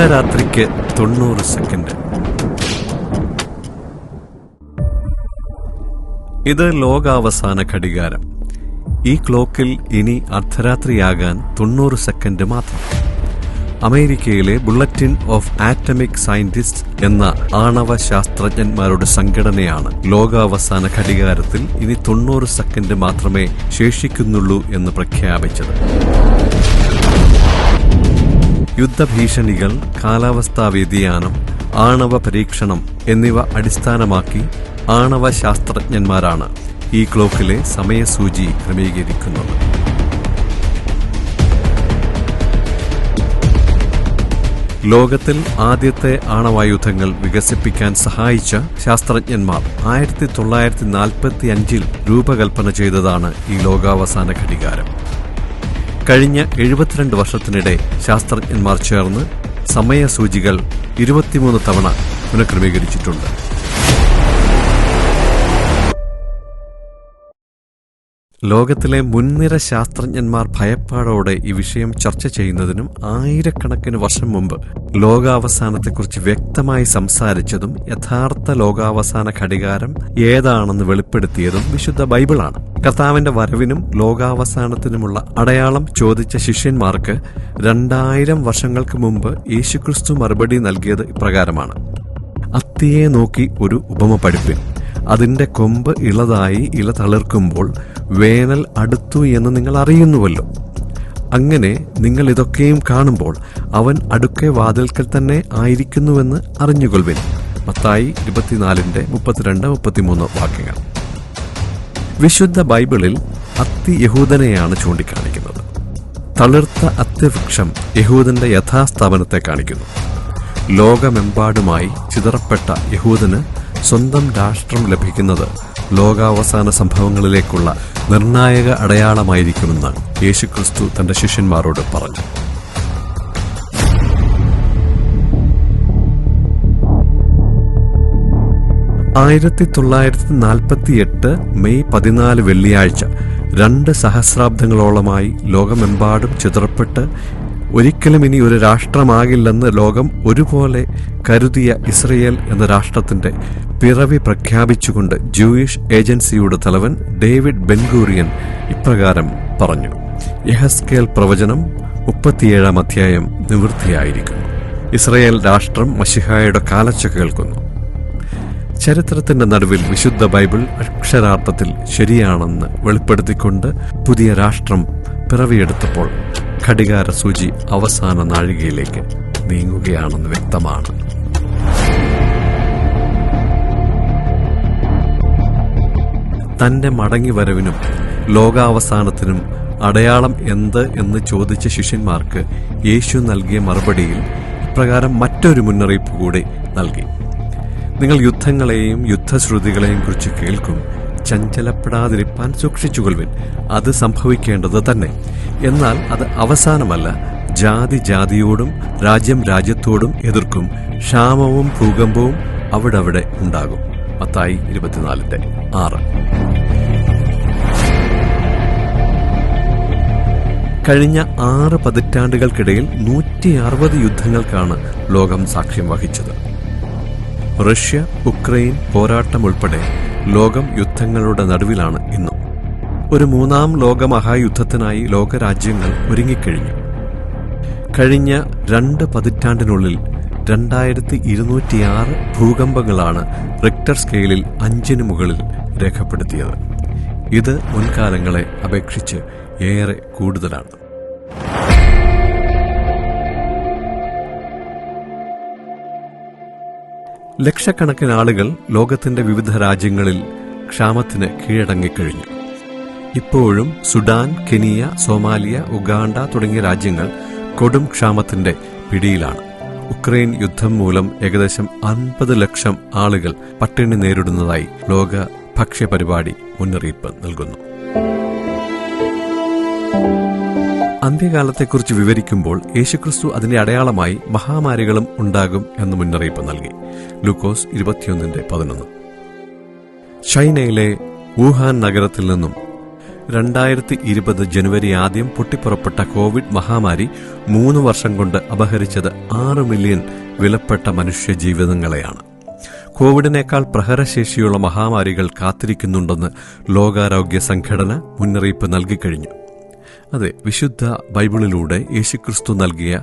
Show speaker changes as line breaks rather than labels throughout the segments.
അർദ്ധരാത്രിക്ക് തൊണ്ണൂറ് സെക്കൻഡ്. ഇത് ലോകാവസാന ഘടികാരം. ഈ ക്ലോക്കിൽ ഇനി അർദ്ധരാത്രിയാകാൻ തൊണ്ണൂറ് സെക്കൻഡ് മാത്രം. അമേരിക്കയിലെ ബുള്ളറ്റിൻ ഓഫ് ആറ്റമിക് സയന്റിസ്റ്റ് എന്ന ആണവ ശാസ്ത്രജ്ഞന്മാരുടെ സംഘടനയാണ് ലോകാവസാന ഘടികാരത്തിൽ ഇനി തൊണ്ണൂറ് സെക്കൻഡ് മാത്രമേ ശേഷിക്കുന്നുള്ളൂ എന്ന് പ്രഖ്യാപിച്ചത്. യുദ്ധഭീഷണികൾ കാലാവസ്ഥാ വ്യതിയാനം ആണവ പരീക്ഷണം എന്നിവ അടിസ്ഥാനമാക്കി ആണവ ശാസ്ത്രജ്ഞന്മാരാണ് ഈ ക്ലോക്കിലെ സമയസൂചി ക്രമീകരിക്കുന്നത്. ലോകത്തിൽ ആദ്യത്തെ ആണവായുധങ്ങൾ വികസിപ്പിക്കാൻ സഹായിച്ച ശാസ്ത്രജ്ഞന്മാർ ആയിരത്തി തൊള്ളായിരത്തി നാൽപ്പത്തി അഞ്ചിൽ രൂപകൽപ്പന ചെയ്തതാണ് ഈ ലോകാവസാന ഘടികാരം. കഴിഞ്ഞ എഴുപത്തിരണ്ട് വർഷത്തിനിടെ ശാസ്ത്രജ്ഞന്മാർ ചേർന്ന് സമയസൂചികൾ ഇരുപത്തിമൂന്ന് തവണ പുനഃക്രമീകരിച്ചിട്ടുണ്ട്. ലോകത്തിലെ മുൻനിര ശാസ്ത്രജ്ഞന്മാർ ഭയപ്പാടോടെ ഈ വിഷയം ചർച്ച ചെയ്യുന്നതിനും ആയിരക്കണക്കിന് വർഷം മുമ്പ് ലോകാവസാനത്തെക്കുറിച്ച് വ്യക്തമായി സംസാരിച്ചതും യഥാർത്ഥ ലോകാവസാന ഘടികാരം ഏതാണെന്ന് വെളിപ്പെടുത്തിയതും വിശുദ്ധ ബൈബിളാണ്. കർത്താവിന്റെ വരവിനും ലോകാവസാനത്തിനുമുള്ള അടയാളം ചോദിച്ച ശിഷ്യന്മാർക്ക് രണ്ടായിരം വർഷങ്ങൾക്ക് മുമ്പ് യേശുക്രിസ്തു മറുപടി നൽകിയത് ഇപ്രകാരമാണ്. അത്തിയെ നോക്കി ഒരു ഉപമ പഠിപ്പിൻ. അതിന്റെ കൊമ്പ് ഇളതായി ഇല തളിർക്കുമ്പോൾ വേനൽ അടുത്തു എന്ന് നിങ്ങൾ അറിയുന്നുവല്ലോ. അങ്ങനെ നിങ്ങൾ ഇതൊക്കെയും കാണുമ്പോൾ അവൻ അടുക്കെ വാതിൽക്കൽ തന്നെ ആയിരിക്കുന്നുവെന്ന് അറിഞ്ഞുകൊള്ളുവിൻ മത്തായി ഇരുപത്തിനാലിന്റെ മുപ്പത്തിരണ്ട് മുപ്പത്തിമൂന്ന് വാക്യങ്ങൾ. വിശുദ്ധ ബൈബിളിൽ അത്തി യഹൂദനെയാണ് ചൂണ്ടിക്കാണിക്കുന്നത്. തളിർത്ത അത്യവൃക്ഷം യഹൂദന്റെ യഥാസ്ഥാപനത്തെ കാണിക്കുന്നു. ലോകമെമ്പാടുമായി ചിതറപ്പെട്ട യഹൂദന് സ്വന്തം രാഷ്ട്രം ലഭിക്കുന്നത് ലോകാവസാന സംഭവങ്ങളിലേക്കുള്ള നിർണായക അടയാളമായിരിക്കുമെന്ന് യേശുക്രിസ്തു തന്റെ ശിഷ്യന്മാരോട് പറഞ്ഞു. ആയിരത്തി തൊള്ളായിരത്തി നാൽപ്പത്തി എട്ട് മെയ് പതിനാല് വെള്ളിയാഴ്ച രണ്ട് സഹസ്രാബ്ദങ്ങളോളമായി ലോകമെമ്പാടും ചിതറപ്പെട്ട് ഒരിക്കലും ഇനി ഒരു രാഷ്ട്രമാകില്ലെന്ന് ലോകം ഒരുപോലെ കരുതിയ ഇസ്രയേൽ എന്ന രാഷ്ട്രത്തിന്റെ പിറവി പ്രഖ്യാപിച്ചുകൊണ്ട് ജൂയിഷ് ഏജൻസിയുടെ തലവൻ ഡേവിഡ് ബെൻഗൂറിയൻ ഇപ്രകാരം പറഞ്ഞു. യഹസ്കേൽ പ്രവചനം മുപ്പത്തിയേഴാം അധ്യായം നിവൃത്തിയായിരിക്കുന്നു. ഇസ്രയേൽ രാഷ്ട്രം മഷിഹായുടെ കാലച്ച കേൾക്കുന്നു. ചരിത്രത്തിന്റെ നടുവിൽ വിശുദ്ധ ബൈബിൾ അക്ഷരാർത്ഥത്തിൽ ശരിയാണെന്ന് വെളിപ്പെടുത്തിക്കൊണ്ട് പുതിയ രാഷ്ട്രം പിറവിയെടുത്തപ്പോൾ ഘടികാര സൂചി അവസാന നാഴികയിലേക്ക് നീങ്ങുകയാണെന്ന് വ്യക്തമാണ്. തന്റെ മടങ്ങിവരവിനും ലോകാവസാനത്തിനും അടയാളം എന്ത് എന്ന് ചോദിച്ച ശിഷ്യന്മാർക്ക് യേശു നൽകിയ മറുപടിയിൽ ഇപ്രകാരം മറ്റൊരു മുന്നറിയിപ്പ് കൂടി നൽകി. നിങ്ങൾ യുദ്ധങ്ങളെയും യുദ്ധശ്രുതികളെയും കുറിച്ച് കേൾക്കും. ചഞ്ചലപ്പെടാതിരിപ്പാൻ സൂക്ഷിച്ചുകൊള്ളുവിൻ. അത് സംഭവിക്കേണ്ടത് തന്നെ. എന്നാൽ അത് അവസാനമല്ല. ജാതി ജാതിയോടും രാജ്യം രാജ്യത്തോടും എതിർക്കും. ക്ഷാമവും ഭൂകമ്പവും അവിടവിടെ ഉണ്ടാകും. മത്തായി ഇരുപത്തിനാലിന്റെ ആറ്. കഴിഞ്ഞ ആറ് പതിറ്റാണ്ടുകൾക്കിടയിൽ നൂറ്റി അറുപത് യുദ്ധങ്ങൾക്കാണ് ലോകം സാക്ഷ്യം വഹിച്ചത്. റഷ്യ ഉക്രൈൻ പോരാട്ടം ഉൾപ്പെടെ ലോകം യുദ്ധങ്ങളുടെ നടുവിലാണ് ഇന്നും. ഒരു മൂന്നാം ലോക മഹായുദ്ധത്തിനായി ലോകരാജ്യങ്ങൾ ഒരുങ്ങിക്കഴിഞ്ഞു. കഴിഞ്ഞ രണ്ട് പതിറ്റാണ്ടിനുള്ളിൽ രണ്ടായിരത്തി ഇരുന്നൂറ്റിയാറ് ഭൂകമ്പങ്ങളാണ് റിക്ടർ സ്കെയിലിൽ അഞ്ചിന് മുകളിൽ രേഖപ്പെടുത്തിയത്. ഇത് മുൻകാലങ്ങളെ അപേക്ഷിച്ച് ഏറെ കൂടുതലാണ്. ലക്ഷക്കണക്കിന് ആളുകൾ ലോകത്തിന്റെ വിവിധ രാജ്യങ്ങളിൽ ക്ഷാമത്തിന് കീഴടങ്ങിക്കഴിഞ്ഞു. ഇപ്പോഴും സുഡാൻ കെനിയ സോമാലിയ ഉഗാണ്ട തുടങ്ങിയ രാജ്യങ്ങൾ കൊടും ക്ഷാമത്തിന്റെ പിടിയിലാണ്. ഉക്രൈൻ യുദ്ധം മൂലം ഏകദേശം അൻപത് ലക്ഷം ആളുകൾ പട്ടിണി നേരിടുന്നതായി ലോക ഭക്ഷ്യപരിപാടി മുന്നറിയിപ്പ് നൽകുന്നു. അന്ത്യകാലത്തെക്കുറിച്ച് വിവരിക്കുമ്പോൾ യേശുക്രിസ്തു അതിന്റെ അടയാളമായി മഹാമാരികളും ഉണ്ടാകും എന്ന് മുന്നറിയിപ്പ് നൽകി. ലൂക്കോസ് ഇരുപത്തിയൊന്നിന്റെ പതിനൊന്ന്. ചൈനയിലെ വുഹാൻ നഗരത്തിൽ നിന്നും രണ്ടായിരത്തി ഇരുപത് ജനുവരി ആദ്യം പൊട്ടിപ്പുറപ്പെട്ട കോവിഡ് മഹാമാരി മൂന്ന് വർഷം കൊണ്ട് അപഹരിച്ചത് ആറ് മില്യൺ വിലപ്പെട്ട മനുഷ്യ ജീവിതങ്ങളെയാണ് കോവിഡിനേക്കാൾ പ്രഹരശേഷിയുള്ള മഹാമാരികൾ കാത്തിരിക്കുന്നുണ്ടെന്ന് ലോകാരോഗ്യ സംഘടന മുന്നറിയിപ്പ് നൽകിക്കഴിഞ്ഞു അതെ വിശുദ്ധ ബൈബിളിലൂടെ യേശുക്രിസ്തു നൽകിയ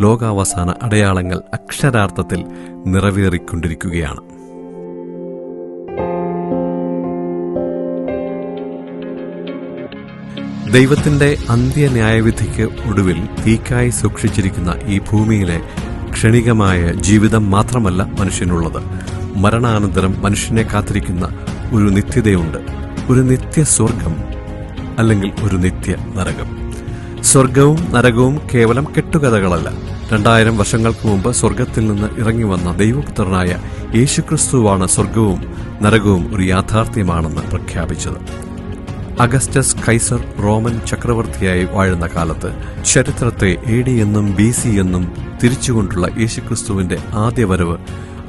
ലോകാവസാന അടയാളങ്ങൾ അക്ഷരാർത്ഥത്തിൽ നിറവേറിക്കൊണ്ടിരിക്കുകയാണ്. ദൈവത്തിന്റെ അന്ത്യന്യായവിധിക്ക് ഒടുവിൽ തീക്കായി സൂക്ഷിച്ചിരിക്കുന്ന ഈ ഭൂമിയിലെ ക്ഷണികമായ ജീവിതം മാത്രമല്ല മനുഷ്യനുള്ളത്. മരണാനന്തരം മനുഷ്യനെ കാത്തിരിക്കുന്ന ഒരു നിത്യതയുണ്ട്. ഒരു നിത്യ സ്വർഗം അല്ലെങ്കിൽ ഒരു നിത്യ നരകം. സ്വർഗവും നരകവും കേവലം കെട്ടുകഥകളല്ല. രണ്ടായിരം വർഷങ്ങൾക്ക് മുമ്പ് സ്വർഗത്തിൽ നിന്ന് ഇറങ്ങി വന്ന ദൈവപുത്രനായ യേശുക്രിസ്തുവാണ് സ്വർഗവും നരകവും ഒരു യാഥാർത്ഥ്യമാണെന്ന് പ്രഖ്യാപിച്ചത്. അഗസ്റ്റസ് കൈസർ റോമൻ ചക്രവർത്തിയായി വാഴുന്ന കാലത്ത് ചരിത്രത്തെ എ ഡി എന്നും ബി സി എന്നും തിരിച്ചുകൊണ്ടുള്ള യേശുക്രിസ്തുവിന്റെ ആദ്യ വരവ്.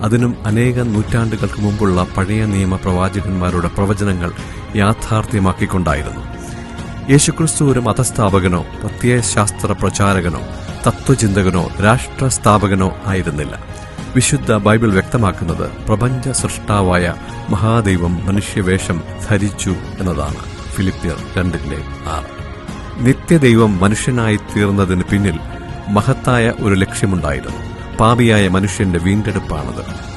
അതിനും അനേകം നൂറ്റാണ്ടുകൾക്ക് മുമ്പുള്ള പഴയ നിയമ പ്രവാചകന്മാരുടെ പ്രവചനങ്ങൾ യാഥാർത്ഥ്യമാക്കിക്കൊണ്ടായിരുന്നു. യേശുക്രിസ്തു ഒരു മതസ്ഥാപകനോ പ്രത്യയശാസ്ത്ര പ്രചാരകനോ തത്വചിന്തകനോ രാഷ്ട്ര സ്ഥാപകനോ ആയിരുന്നില്ല. വിശുദ്ധ ബൈബിൾ വ്യക്തമാക്കുന്നത് പ്രപഞ്ച സൃഷ്ടാവായ മഹാദൈവം മനുഷ്യവേഷം ധരിച്ചു എന്നതാണ്. ഫിലിപ്പിയർ രണ്ടിന്റെ ആറ്. നിത്യദൈവം മനുഷ്യനായി തീർന്നതിന് പിന്നിൽ മഹത്തായ ഒരു ലക്ഷ്യമുണ്ടായിരുന്നു. പാപിയായ മനുഷ്യന്റെ വീണ്ടെടുപ്പാണത്.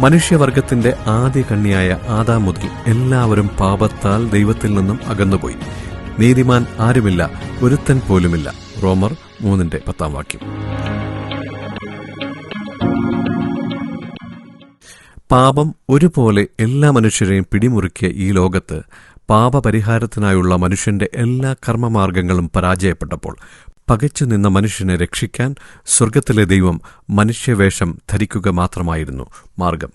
മനുഷ്യവർഗത്തിന്റെ ആദ്യ കണ്ണിയായ ആദാം മുതൽ എല്ലാവരും പാപത്താൽ ദൈവത്തിൽ നിന്നും അകന്നുപോയി. നീതിമാൻ ആരുമില്ല ഒരുത്തൻ പോലുമില്ല. റോമർ മൂന്നിന്റെ പത്താം വാക്യം. പാപം ഒരുപോലെ എല്ലാ മനുഷ്യരെയും പിടിമുറുക്കിയ ഈ ലോകത്ത് പാപപരിഹാരത്തിനായുള്ള മനുഷ്യന്റെ എല്ലാ കർമ്മമാർഗങ്ങളും പരാജയപ്പെട്ടപ്പോൾ പകച്ചു നിന്ന മനുഷ്യനെ രക്ഷിക്കാൻ സ്വർഗത്തിലെ ദൈവം മനുഷ്യവേഷം ധരിക്കുക മാത്രമായിരുന്നു മാർഗം.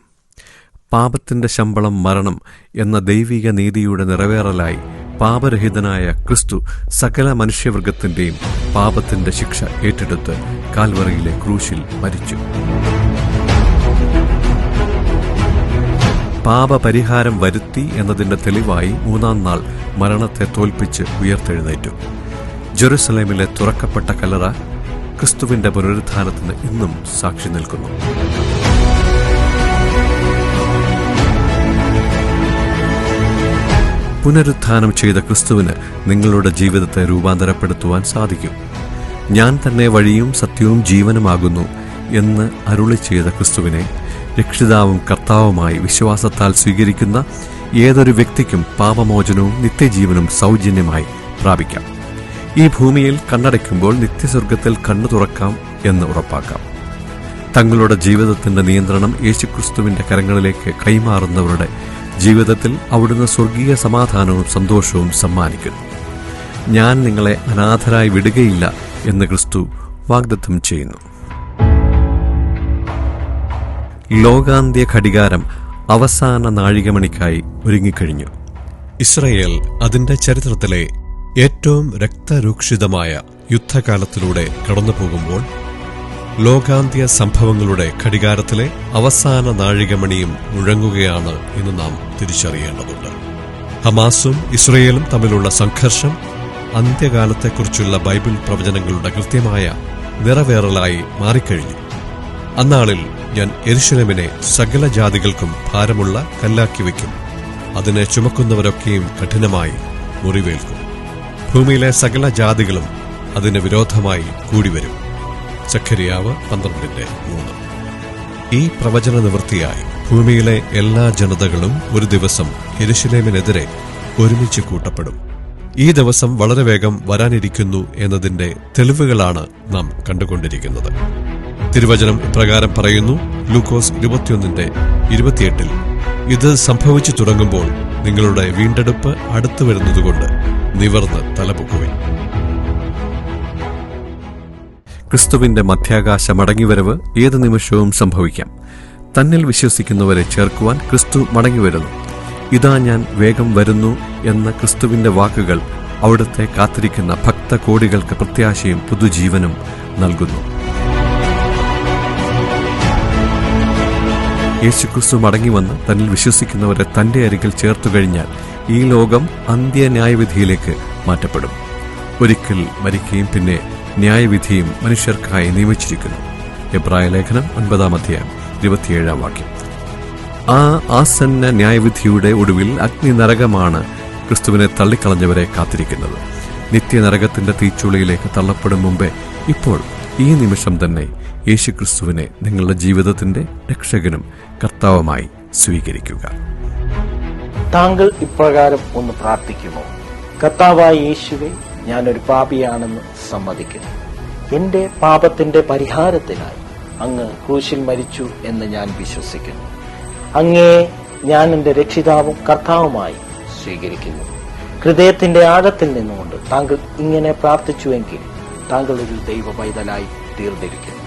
പാപത്തിന്റെ ശമ്പളം മരണം എന്ന ദൈവിക നീതിയുടെ നിറവേറലായി പാപരഹിതനായ ക്രിസ്തു സകല മനുഷ്യവർഗത്തിന്റെയും പാപത്തിന്റെ ശിക്ഷ ഏറ്റെടുത്ത് കാൽവറയിലെ ക്രൂശിൽ മരിച്ചു. പാപപരിഹാരം വരുത്തി എന്നതിന്റെ തെളിവായി മൂന്നാം നാൾ മരണത്തെ തോൽപ്പിച്ച് ഉയർത്തെഴുന്നേറ്റു. ജെറുസലേമിലെ തുറക്കപ്പെട്ട കല്ലറ ക്രിസ്തുവിന്റെ പുനരുദ്ധാനത്തിന് ഇന്നും സാക്ഷി നിൽക്കുന്നു. പുനരുത്ഥാനം ചെയ്ത ക്രിസ്തുവിന് നിങ്ങളുടെ ജീവിതത്തെ രൂപാന്തരപ്പെടുത്തുവാൻ സാധിക്കും. ഞാൻ തന്നെ വഴിയും സത്യവും ജീവനുമാകുന്നു എന്ന് അരുളി ചെയ്ത ക്രിസ്തുവിനെ രക്ഷിതാവും കർത്താവുമായി വിശ്വാസത്താൽ സ്വീകരിക്കുന്ന ഏതൊരു വ്യക്തിക്കും പാപമോചനവും നിത്യജീവനും സൗജന്യമായി പ്രാപിക്കാം. ഈ ഭൂമിയിൽ കണ്ണടയ്ക്കുമ്പോൾ നിത്യസ്വർഗത്തിൽ കണ്ണു തുറക്കാം എന്ന് ഉറപ്പാക്കാം. തങ്ങളുടെ ജീവിതത്തിന്റെ നിയന്ത്രണം യേശുക്രിസ്തുവിന്റെ കരങ്ങളിലേക്ക് കൈമാറുന്നവരുടെ ജീവിതത്തിൽ അവിടുന്ന് സ്വർഗീയ സമാധാനവും സന്തോഷവും സമ്മാനിക്കുന്നു. ഞാൻ നിങ്ങളെ അനാഥരായി വിടുകയില്ല എന്ന് ക്രിസ്തു വാഗ്ദത്തം ചെയ്യുന്നു. ലോകാന്ത്യ ഘടികാരം അവസാന നാഴികമണിക്കായി ഒരുങ്ങിക്കഴിഞ്ഞു. ഇസ്രയേൽ അതിന്റെ ചരിത്രത്തിലെ ഏറ്റവും രക്തരൂക്ഷിതമായ യുദ്ധകാലത്തിലൂടെ കടന്നുപോകുമ്പോൾ ലോകാന്ത്യ സംഭവങ്ങളുടെ ഘടികാരത്തിലെ അവസാന നാഴികമണിയും മുഴങ്ങുകയാണ് എന്ന് നാം തിരിച്ചറിയേണ്ടതുണ്ട്. ഹമാസും ഇസ്രയേലും തമ്മിലുള്ള സംഘർഷം അന്ത്യകാലത്തെക്കുറിച്ചുള്ള ബൈബിൾ പ്രവചനങ്ങളുടെ കൃത്യമായ നിറവേറലായി മാറിക്കഴിഞ്ഞു. അന്നാളിൽ ഞാൻ എരുശലമിനെ സകല ജാതികൾക്കും ഭാരമുള്ള കല്ലാക്കി വയ്ക്കും. അതിനെ ചുമക്കുന്നവരൊക്കെയും കഠിനമായി മുറിവേൽക്കും. ഭൂമിയിലെ സകല ജാതികളും അതിന് വിരോധമായി കൂടിവരും. സഖരിയാവ് പന്ത്രണ്ടിന്റെ മൂന്ന്. ഈ പ്രവചന നിവൃത്തിയായി ഭൂമിയിലെ എല്ലാ ജനതകളും ഒരു ദിവസം എരുശലേമിനെതിരെ ഒരുമിച്ച് കൂട്ടപ്പെടും. ഈ ദിവസം വളരെ വേഗം വരാനിരിക്കുന്നു എന്നതിന്റെ തെളിവുകളാണ് നാം കണ്ടുകൊണ്ടിരിക്കുന്നത്. തിരുവചനം ഇപ്രകാരം പറയുന്നു. ലൂക്കോസ് ഇരുപത്തിയൊന്നിന്റെ ഇരുപത്തിയെട്ടിൽ ഇത് സംഭവിച്ചു തുടങ്ങുമ്പോൾ നിങ്ങളുടെ വീണ്ടെടുപ്പ് അടുത്തു വരുന്നതുകൊണ്ട് നിവർന്ന് തലപൊക്കുവിൻ. ക്രിസ്തുവിന്റെ മധ്യാകാശ മടങ്ങിവരവ് ഏത് നിമിഷവും സംഭവിക്കാം. തന്നിൽ വിശ്വസിക്കുന്നവരെ ചേർക്കുവാൻ ക്രിസ്തു മടങ്ങിവരുന്നു. ഇതാ ഞാൻ വേഗം വരുന്നു എന്ന ക്രിസ്തുവിന്റെ വാക്കുകൾ അവിടുത്തെ കാത്തിരിക്കുന്ന ഭക്തകോടികൾക്ക് പ്രത്യാശയും പുതുജീവനും നൽകുന്നു. യേശുക്രിസ്തു മടങ്ങിവന്ന് തന്നിൽ വിശ്വസിക്കുന്നവരെ തന്റെ അരികിൽ ചേർത്തു കഴിഞ്ഞാൽ ഈ ലോകം അന്ത്യന്യായവിധിയിലേക്ക് മാറ്റപ്പെടും. ഒരിക്കൽ മരിക്കുകയും പിന്നെ ന്യായവിധിയും മനുഷ്യർക്കായി നിയമിച്ചിരിക്കുന്നു. എബ്രായ ലേഖനം ഒൻപതാം അധ്യായം ഇരുപത്തിയേഴാം വാക്യം. ആ ആസന്ന ന്യായവിധിയുടെ ഒടുവിൽ അഗ്നി നരകമാണ് ക്രിസ്തുവിനെ തള്ളിക്കളഞ്ഞവരെ കാത്തിരിക്കുന്നത്. നിത്യനരകത്തിന്റെ തീച്ചുളിയിലേക്ക് തള്ളപ്പെടും മുമ്പേ ഇപ്പോൾ ഈ നിമിഷം തന്നെ യേശുക്രിസ്തുവിനെ നിങ്ങളുടെ ജീവിതത്തിന്റെ രക്ഷകനും കർത്താവുമായി സ്വീകരിക്കുക.
താങ്കൾ ഇപ്രകാരം ഒന്ന് പ്രാർത്ഥിക്കുമോ? കർത്താവായ യേശുവെ ഞാനൊരു പാപിയാണെന്ന് സമ്മതിക്കുന്നു. എന്റെ പാപത്തിന്റെ പരിഹാരത്തിനായി അങ്ങ് ക്രൂശിൽ മരിച്ചു എന്ന് ഞാൻ വിശ്വസിക്കുന്നു. അങ്ങേ ഞാൻ എന്റെ രക്ഷിതാവും കർത്താവുമായി സ്വീകരിക്കുന്നു. ഹൃദയത്തിന്റെ ആഴത്തിൽ നിന്നുകൊണ്ട് താങ്കൾ ഇങ്ങനെ പ്രാർത്ഥിച്ചുവെങ്കിൽ താങ്കൾ ഒരു ദൈവ പൈതലായി തീർന്നിരിക്കുന്നു.